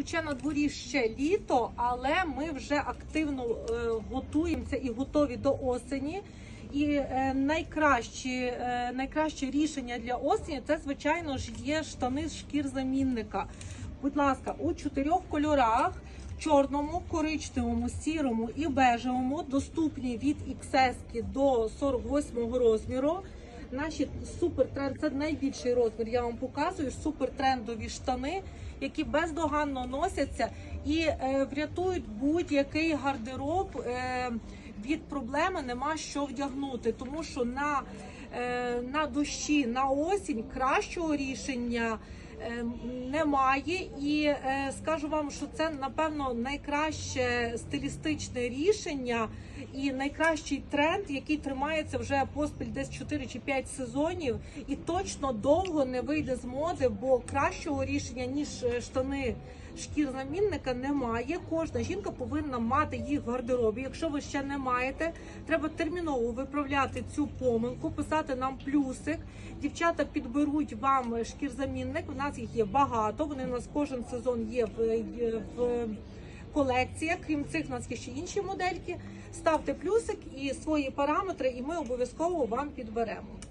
хоча на дворі ще літо, але ми вже активно е, готуємося і готові до осені. І е, найкраще, е, найкраще рішення для осені це, звичайно ж, є штани з шкір замінника. Будь ласка, у чотирьох кольорах: чорному, коричневому, сірому і бежевому, доступні від XS до 48 розміру. Наші супертренд, це найбільший розмір. Я вам показую супертрендові штани, які бездоганно носяться і е, врятують будь-який гардероб. Е, від проблеми нема що вдягнути, тому що на, е, на дощі, на осінь кращого рішення е, немає. І е, скажу вам, що це напевно найкраще стилістичне рішення і найкращий тренд, який тримається вже поспіль десь 4 чи 5 сезонів, і точно довго не вийде з моди, бо кращого рішення ніж штани. Шкір замінника немає. Кожна жінка повинна мати їх в гардеробі. Якщо ви ще не маєте, треба терміново виправляти цю помилку, писати нам плюсик. Дівчата підберуть вам шкір-замінник. У нас їх є багато. Вони у нас кожен сезон є в, в колекціях. Крім цих, у нас є ще інші модельки. Ставте плюсик і свої параметри, і ми обов'язково вам підберемо.